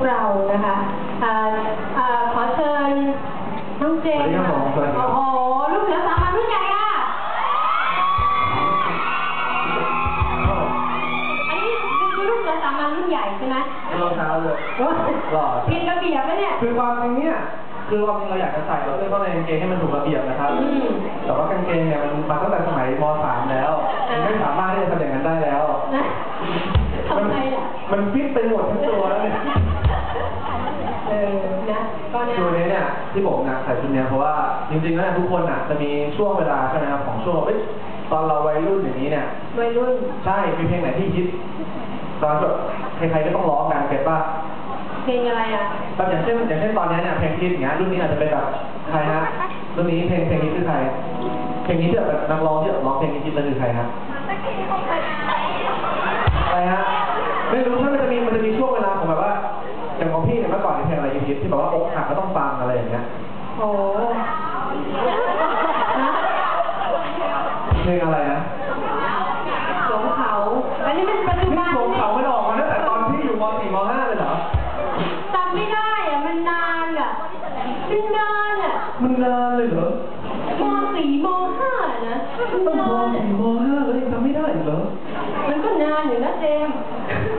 กเรานะคะอ่าอ่าขอเชิญน้องเจนสวัสดีครับผมสวัสดีครับโอ้โหลูกเหลือสามัญรุ่นใหญ่อะอันนี้คือลูกเหลือสามัญรุ่นใหญ่ใช่ไหมรองเท้าเลยโอ้ยหล่อผิดระเบียบปะเนี่ย คือความจริงเนี่ยคือความจริงเราอยากจะใส่เราเสื้อเข้าในกางเกงให้มันถูกระเบียบนะครับ อืม แต่ว่ากางเกงเนี่ยมันมาตั้งแต่สมัยม .3 แล้วมันไม่สามารถที่จะทำอย่างนั้นได้แล้วนะทำไมล่ะ มันฟิตไปหมดทั้งตัวแล้วเนี่ย เออนะก็เนี่ยคือวันนี้เนี่ยที่ผมนะใส่ชุดเนี้ยเพราะว่าจริงๆแล้วเนี่ยทุกคนอะจะมีช่วงเวลาใช่ไหมครับของช่วงเอ้ยตอนเราวัยรุ่นอย่างนี้เนี่ยวัยรุ่นใช่มีเพลงไหนที่ฮิตตอนแบบใครๆก็ต้องร้องกันเก็ตป่ะเพลงอะไรอะแบบอย่างเช่นอย่างเช่นตอนนี้เนี่ยเพลงฮิตอย่างเงี้ยรุ่นนี้อาจจะเป็นแบบใครฮะรุ่นนี้เพลงเพลงนี้คือใครเพลงนี้ที่แบบนักร้องที่แบบร้องเพลงนี้ฮิตแล้วคือใครฮะ อะไรฮิตที่แบบว่าอกหักก็ต้องฟังอะไรอย่างเงี้ยโอ้นะเพลงอะไรนะหลงเขา อันนี้มันปัจจุนี่บันผมนี่เขามันออกมาตั้งแต่ตอนพี่อยู่ม .4 ม .5 เลยเหรอจำไม่ได้อะ มันนานอะมันนานอะมันนานเลยเหรอมสี่มห้านะมันต้องมนาน .4 ม .5 เลยจำไม่ได้อีกเหรอ มันก็นานอยู่นะเจมส์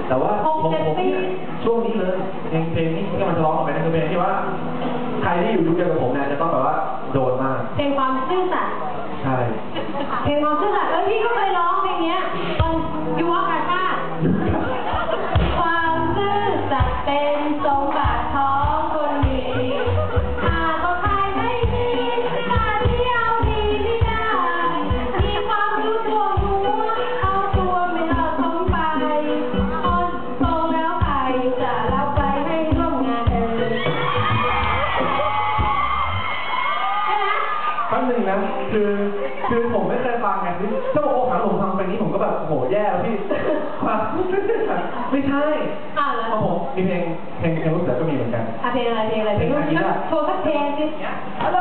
แต่ว่าหกผมเจ็ดผมปีเนี่ยช่วงนี้เลยเพลงเพลงนี้ที่กำลังจะร้องออกไปนั่นคือเพลงที่ว่า ใครที่อยู่ยุคเดียวกับผมเนี่ยจะต้องแบบว่าโดนมาก เพลงความซื่อสัตย์ใช่เพลงความซื่อสัตย์เออพี่ก็เคยร้องเพลงเนี้ยตอนยุวกาชาติ ครั้งหนึ่งนะคือคือผมไม่เคยฟังไงคือถ้าบอกว่าหาผมฟังเพลงนี้ผมก็แบบโหแย่แล้วพี่ฟังไม่ใช่อ้าวเหรอเพราะผมมีเพลงเพลงเพลงลูกเสือก็มีเหมือนกันอะเพลงอะไรเพลงอะไรเพลงลูกชิ้นโชว์สักเพลงสิฮัลโหล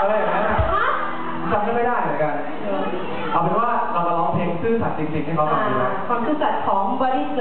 อะไรอย่างนั้นอะฮะจำไม่ได้เหมือนกันเอาเป็นว่าเรามาร้องเพลงซื่อสัตย์จริงๆให้เขาฟังดีไหมความซื่อสัตย์ของบริ